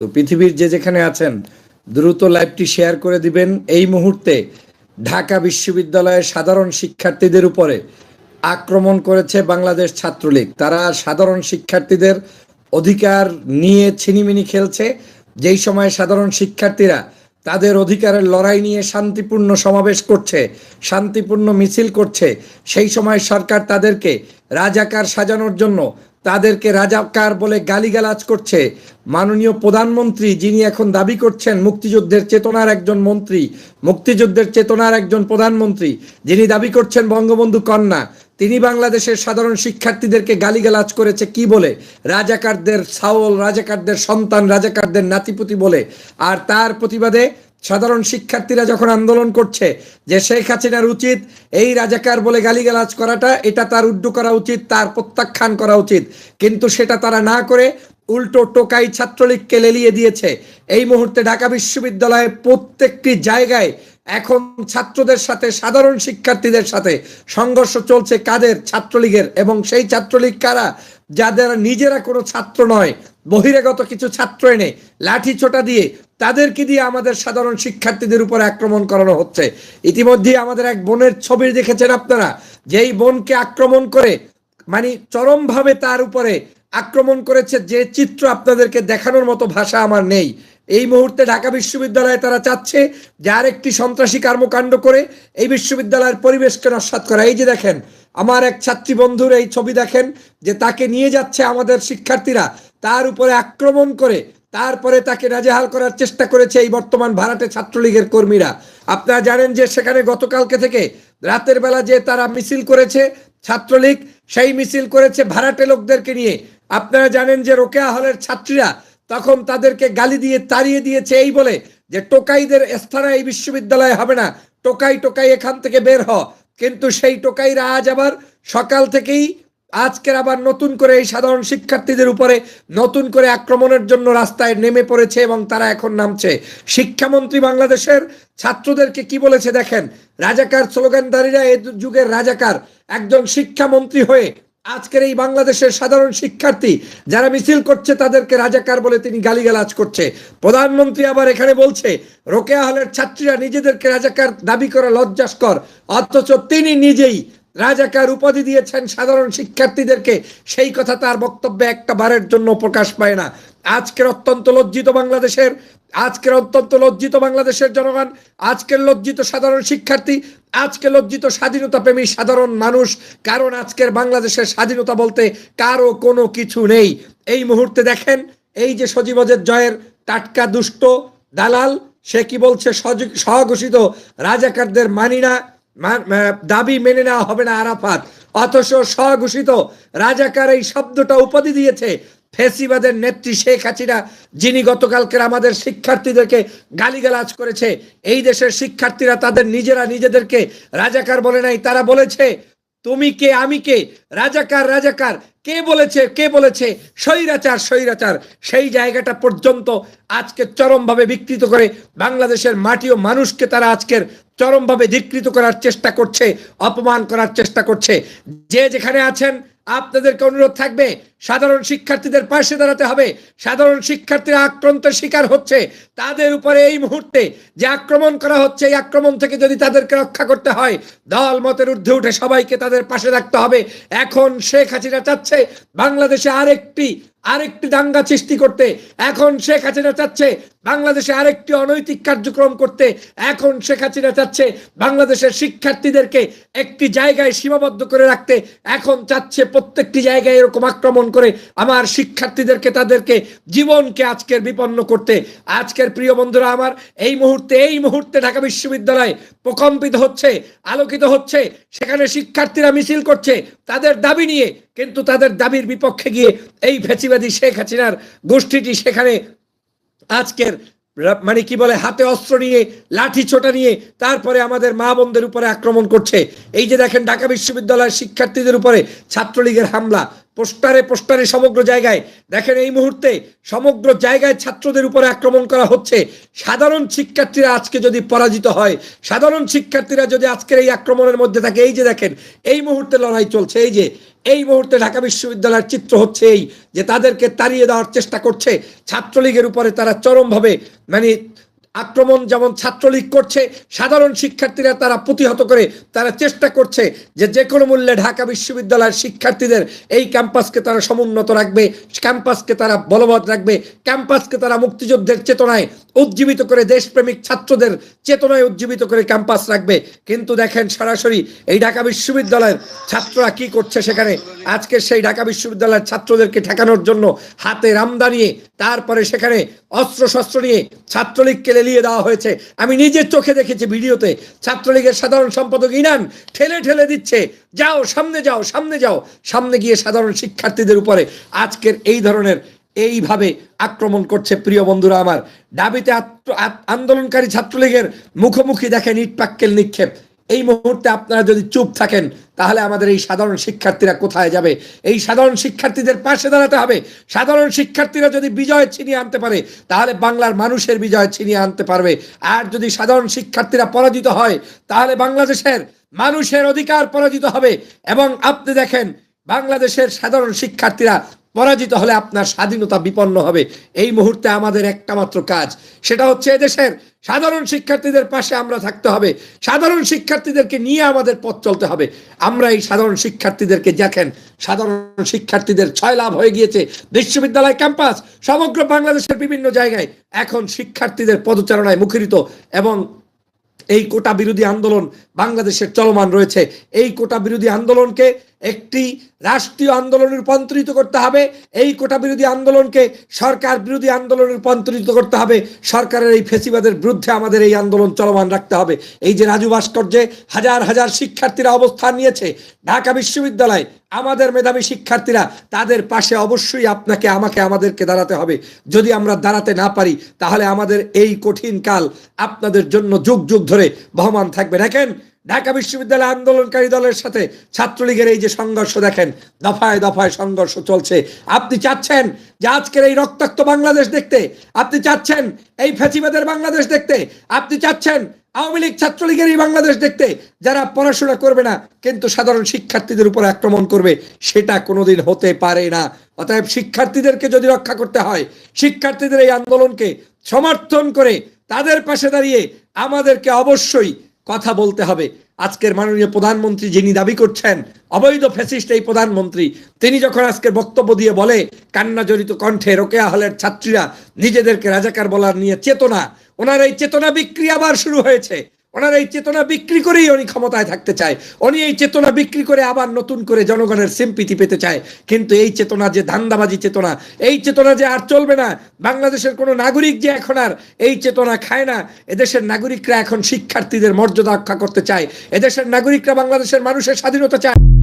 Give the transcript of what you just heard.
তো পৃথিবীর যে যেখানে আছেন, দ্রুত লাইভটি শেয়ার করে দিবেন। এই মুহূর্তে ঢাকা বিশ্ববিদ্যালয়ের সাধারণ শিক্ষার্থীদের উপরে আক্রমণ করেছে বাংলাদেশ ছাত্রলীগ। তারা সাধারণ শিক্ষার্থীদের অধিকার নিয়ে ছিনিমিনি খেলছে। যেই সময় সাধারণ শিক্ষার্থীরা তাদের অধিকারের লড়াই নিয়ে শান্তিপূর্ণ সমাবেশ করছে, শান্তিপূর্ণ মিছিল করছে, সেই সময় সরকার তাদেরকে রাজাকার সাজানোর জন্য তাদেরকে রাজাকার বলে গালিগালাজ করছে। মাননীয় প্রধানমন্ত্রী যিনি এখন দাবি করছেন মুক্তিযুদ্ধের চেতনার একজন মন্ত্রী, মুক্তিযুদ্ধের চেতনার একজন প্রধানমন্ত্রী, যিনি দাবি করছেন বঙ্গবন্ধু কন্যা, তিনি বাংলাদেশের সাধারণ শিক্ষার্থীদেরকে গালিগালাজ করেছে কি বলে? রাজাকারদের ছাওল রাজাকারদের সন্তান, রাজাকারদের নাতিপুতি বলে। আর তার প্রতিবাদে সাধারণ শিক্ষার্থীরা যখন আন্দোলন করছে যে শেখ হাসিনার উচিত এই রাজাকার বলে গালিগালাজ করাটা, এটা তার উড্ডু করা উচিত, তার প্রত্যাখ্যান করা উচিত। কিন্তু সেটা তারা না করে উল্টো টোকাই ছাত্রলীগকে লেলিয়ে দিয়েছে। এই মুহূর্তে ঢাকা বিশ্ববিদ্যালয়ে প্রত্যেকটি জায়গায় এখন ছাত্রদের সাথে, সাধারণ শিক্ষার্থীদের সাথে সংঘর্ষ চলছে কাদের? ছাত্রলীগের। এবং সেই ছাত্রলীগ কারা? যাদের নিজেরা কোনো ছাত্র নয়, বহিরাগত কিছু ছাত্র এনে লাঠি ছোটা দিয়ে তাদেরকে দিয়ে আমাদের সাধারণ শিক্ষার্থীদের উপর আক্রমণ করানো হচ্ছে। ইতিমধ্যে আমাদের এক বোনের ছবি দেখেছেন আপনারা, যেই বোনকে আক্রমণ করে মানে চরমভাবে তার উপরে আক্রমণ করেছে যে চিত্র আপনাদেরকে দেখানোর মতো ভাষা আমার নেই। এই মুহূর্তে ঢাকা বিশ্ববিদ্যালয়ে তারা চাচ্ছে যে আরেকটি সন্ত্রাসী কর্মকাণ্ড করে এই বিশ্ববিদ্যালয়ের পরিবেশকে নস্বাত করা। এই যে দেখেন আমার এক ছাত্রী বন্ধুর এই ছবি দেখেন, যে তাকে নিয়ে যাচ্ছে আমাদের শিক্ষার্থীরা। তার উপরে আক্রমণ করে তারপরে তাকে নাজেহাল করার চেষ্টা করেছে এই বর্তমান ভাড়াটে ছাত্রলীগের কর্মীরা। আপনারা জানেন যে সেখানে গতকালকে থেকে রাতের বেলা যে তারা মিছিল করেছে ছাত্রলীগ, সেই মিছিল করেছে ভাড়াটে লোকদেরকে নিয়ে। আপনারা জানেন যে রোকেয়া হলের ছাত্রীরা তখন তাদেরকে গালি দিয়ে তাড়িয়ে দিয়েছে এই বলে, যে টোকাইদের স্থানে এই বিশ্ববিদ্যালয়ে হবে না, টোকাই টোকাই এখান থেকে বের হ। কিন্তু সেই টোকাইরা আজ আবার সকাল থেকেই আজকের আবার নতুন করে এই সাধারণ শিক্ষার্থীদের উপরে নতুন করে আক্রমণের জন্য রাস্তায় নেমে পড়েছে এবং তারা এখন নামছে। শিক্ষামন্ত্রী বাংলাদেশের ছাত্রদেরকে কি বলেছে দেখেন? রাজাকার স্লোগানদারীরা এ যুগের রাজাকার। একজন শিক্ষামন্ত্রী হয়ে আজকের এই বাংলাদেশের সাধারণ শিক্ষার্থী যারা মিছিল করছে তাদেরকে রাজাকার বলে তিনি গালিগালাজ করছে। প্রধানমন্ত্রী আবার এখানে বলছে, রোকেয়া হলের ছাত্রীরা নিজেদেরকে রাজাকার দাবি করা লজ্জাস্কর, অথচ তিনি নিজেই রাজাকার উপাধি দিয়েছেন সাধারণ শিক্ষার্থীদেরকে। সেই কথা তার বক্তব্যে একটা বারের জন্য প্রকাশ পায় না। আজকের অত্যন্ত লজ্জিত বাংলাদেশের আজকের অত্যন্ত লজ্জিত বাংলাদেশের জনগণ, আজকের লজ্জিত সাধারণ শিক্ষার্থী আজকে লজ্জিত স্বাধীনতা প্রেমী সাধারণ মানুষ, কারণ আজকের বাংলাদেশের স্বাধীনতা বলতে কারও কোনো কিছু নেই। এই মুহূর্তে দেখেন, এই যে সজীবজের জয়ের টাটকা দুষ্ট দালাল, সে কি বলছে? স্বঘোষিত রাজাকারদের মানি না দাবি মেনে নেওয়া হবে না আরাফাত। অথচ স্বঘোষিত রাজাকার এই শব্দটা উপাধি দিয়েছে। ফেসিবাদের নেত্রী শেখ হাসিনা, যিনি গতকালকের আমাদের শিক্ষার্থীদেরকে গালিগালাজ করেছে, এই দেশের শিক্ষার্থীরা তাদের নিজেরা নিজেদেরকে রাজাকার বলে নাই। তারা বলেছে, তুমি কে, আমি কে? রাজাকার রাজাকার। কে বলেছে কে বলেছে? স্বৈরাচার স্বৈরাচার। সেই জায়গাটা পর্যন্ত আজকে চরমভাবে বিকৃত করে বাংলাদেশের মাটি ও মানুষকে তারা আজকের চরমভাবে ধিকৃত করার চেষ্টা করছে, অপমান করার চেষ্টা করছে। যে যেখানে আছেন আপনাদেরকে অনুরোধ থাকবে, সাধারণ শিক্ষার্থীদের পাশে দাঁড়াতে হবে। সাধারণ শিক্ষার্থীরা আক্রান্তের শিকার হচ্ছে। তাদের উপরে এই মুহূর্তে যে আক্রমণ করা হচ্ছে, এই আক্রমণ থেকে যদি তাদেরকে রক্ষা করতে হয়, দল মতের ঊর্ধ্বে উঠে সবাইকে তাদের পাশে রাখতে হবে। এখন শেখ হাসিনা চাচ্ছে বাংলাদেশে আরেকটি আরেকটি দাঙ্গা সৃষ্টি করতে। এখন শেখ হাসিনা চাচ্ছে বাংলাদেশে আরেকটি অনৈতিক কার্যক্রম করতে এখন শেখ হাসিনা চাচ্ছে বাংলাদেশের শিক্ষার্থীদেরকে একটি জায়গায় সীমাবদ্ধ করে রাখতে। এখন চাচ্ছে প্রত্যেকটি জায়গায় এরকম আক্রমণ করে আমার শিক্ষার্থীদেরকে, তাদেরকে জীবনকে আজকের বিপন্ন করতে। আজকের প্রিয় বন্ধুরা আমার, এই মুহূর্তে এই মুহূর্তে ঢাকা বিশ্ববিদ্যালয় প্রকম্পিত হচ্ছে, আলোকিত হচ্ছে। সেখানে শিক্ষার্থীরা মিছিল করছে, তাদের দাবি নিয়ে, কিন্তু তাদের দাবির বিপক্ষে গিয়ে এই ফেসিবাদী শেখ হাসিনার গোষ্ঠীটি সেখানে আজকের মানে কি বলে, হাতে অস্ত্র নিয়ে, লাঠি ছোটা নিয়ে তারপরে আমাদের মা বোনদের উপরে আক্রমণ করছে। এই যে দেখেন, ঢাকা বিশ্ববিদ্যালয়ের শিক্ষার্থীদের উপরে ছাত্রলীগের হামলা, পোস্টারে পোস্টারে সমগ্র জায়গায়। দেখেন, এই মুহূর্তে সমগ্র জায়গায় ছাত্রদের উপরে আক্রমণ করা হচ্ছে। সাধারণ শিক্ষার্থীরা আজকে যদি পরাজিত হয়, সাধারণ শিক্ষার্থীরা যদি আজকের এই আক্রমণের মধ্যে থাকে, এই যে দেখেন, এই মুহূর্তে লড়াই চলছে। এই যে এই মুহূর্তে ঢাকা বিশ্ববিদ্যালয়ের চিত্র হচ্ছে এই যে তাদেরকে তাড়িয়ে দেওয়ার চেষ্টা করছে ছাত্রলীগের উপরে তারা চরমভাবে মানে আক্রমণ যেমন ছাত্রলীগ করছে, সাধারণ শিক্ষার্থীরা তারা প্রতিহত করে, তারা চেষ্টা করছে যে যে কোনো মূল্যে ঢাকা বিশ্ববিদ্যালয়ের শিক্ষার্থীদের এই ক্যাম্পাসকে তারা সমুন্নত রাখবে, ক্যাম্পাসকে তারা বলবৎ রাখবে, ক্যাম্পাসকে তারা মুক্তিযুদ্ধের চেতনায় উজ্জীবিত করে, দেশপ্রেমিক ছাত্রদের চেতনায় উজ্জীবিত করে ক্যাম্পাস রাখবে। কিন্তু দেখেন সরাসরি এই ঢাকা বিশ্ববিদ্যালয়ের ছাত্ররা কি করছে সেখানে? আজকে সেই ঢাকা বিশ্ববিদ্যালয়ের ছাত্রদেরকে ঠেকানোর জন্য হাতে রামদা নিয়ে, তারপরে সেখানে অস্ত্র শস্ত্র নিয়ে ছাত্রলীগকে লেলিয়ে দেওয়া হয়েছে। আমি নিজের চোখে দেখেছি ভিডিওতে, ছাত্রলীগের সাধারণ সম্পাদক ইনান ঠেলে ঠেলে দিচ্ছে, যাও, সামনে যাও সামনে যাও। সামনে গিয়ে সাধারণ শিক্ষার্থীদের উপরে আজকের এই ধরনের এইভাবে আক্রমণ করছে প্রিয় বন্ধুরা আমার। দাবিতে আন্দোলনকারী ছাত্রলীগের মুখোমুখি দেখেন ইট পাক্কেল নিক্ষেপ। এই মুহূর্তে আপনারা যদি চুপ থাকেন, তাহলে আমাদের এই সাধারণ শিক্ষার্থীরা কোথায় যাবে? এই সাধারণ শিক্ষার্থীদের পাশে দাঁড়াতে হবে। সাধারণ শিক্ষার্থীরা যদি বিজয় ছিনিয়ে আনতে পারে, তাহলে বাংলার মানুষের বিজয় ছিনিয়ে আনতে পারবে। আর যদি সাধারণ শিক্ষার্থীরা পরাজিত হয়, তাহলে বাংলাদেশের মানুষের অধিকার পরাজিত হবে। এবং আপনি দেখেন, বাংলাদেশের সাধারণ শিক্ষার্থীরা পরাজিত হলে আপনার স্বাধীনতা বিপন্ন হবে। এই মুহূর্তে আমাদের একটা মাত্র কাজ, সেটা হচ্ছে এদেশের সাধারণ শিক্ষার্থীদের পাশে আমরা থাকতে হবে। সাধারণ শিক্ষার্থীদেরকে নিয়ে আমাদের পথ চলতে হবে। আমরা এই সাধারণ শিক্ষার্থীদেরকে দেখেন, সাধারণ শিক্ষার্থীদের ছয় লাভ হয়ে গিয়েছে। বিশ্ববিদ্যালয় ক্যাম্পাস সমগ্র বাংলাদেশের বিভিন্ন জায়গায় এখন শিক্ষার্থীদের পদচারণায় মুখরিত এবং এই কোটা বিরোধী আন্দোলন বাংলাদেশের চলমান রয়েছে। এই কোটা বিরোধী আন্দোলনকে একটি রাষ্ট্রীয় আন্দোলনে রূপান্তরিত করতে হবে। এই কোটা বিরোধী আন্দোলনকে সরকার বিরোধী আন্দোলনে রূপান্তরিত করতে হবে। সরকারের এই ফেসিবাদের বিরুদ্ধে আমাদের এই আন্দোলন চলমান রাখতে হবে। এই যে রাজু ভাস্কর্যে হাজার হাজার শিক্ষার্থীরা অবস্থান নিয়েছে, ঢাকা বিশ্ববিদ্যালয়, আমাদের মেধাবী শিক্ষার্থীরা, তাদের পাশে অবশ্যই আপনাকে, আমাকে, আমাদেরকে দাঁড়াতে হবে। যদি আমরা দাঁড়াতে না পারি, তাহলে আমাদের এই কঠিন কাল আপনাদের জন্য যুগ যুগ ধরে বহমান থাকবে। দেখেন ঢাকা বিশ্ববিদ্যালয় আন্দোলনকারী দলের সাথে ছাত্রলীগের এই যে সংঘর্ষ দেখেন, দফায় দফায় সংঘর্ষ চলছে। আপনি চাচ্ছেন যে আজকের এই রক্তাক্ত বাংলাদেশ দেখতে, আপনি চাচ্ছেন এই ফেসিবাদের বাংলাদেশ দেখতে, আপনি চাচ্ছেন আওয়ামী লীগ ছাত্রলীগের এই বাংলাদেশ দেখতে, যারা পড়াশোনা করবে না, কিন্তু সাধারণ শিক্ষার্থীদের উপর আক্রমণ করবে, সেটা কোনোদিন হতে পারে না। অতএব শিক্ষার্থীদেরকে যদি রক্ষা করতে হয়, শিক্ষার্থীদের এই আন্দোলনকে সমর্থন করে, তাদের পাশে দাঁড়িয়ে আমাদেরকে অবশ্যই কথা বলতে হবে। আজকের মাননীয় প্রধানমন্ত্রী যিনি দাবি করছেন, অবৈধ ফ্যাসিস্ট এই প্রধানমন্ত্রী, তিনি যখন আজকের বক্তব্য দিয়ে বলে কান্না জড়িত কণ্ঠে রোকেয়া হলের ছাত্রীরা নিজেদেরকে রাজাকার বলার নিয়ে চেতনা, ওনার এই চেতনা বিক্রি আবার শুরু হয়েছে। ওনার এই চেতনা বিক্রি করেই উনি ক্ষমতায় থাকতে চায়। উনি এই চেতনা বিক্রি করে আবার নতুন করে জনগণের সিম্পিতি পেতে চায়। কিন্তু এই চেতনা যে ধান্দাবাজি চেতনা, এই চেতনা যে আর চলবে না, বাংলাদেশের কোনো নাগরিক যে এখন আর এই চেতনা খায় না, এদেশের নাগরিকরা এখন শিক্ষার্থীদের মর্যাদা রক্ষা করতে চায়। এদেশের নাগরিকরা বাংলাদেশের মানুষের স্বাধীনতা চায়।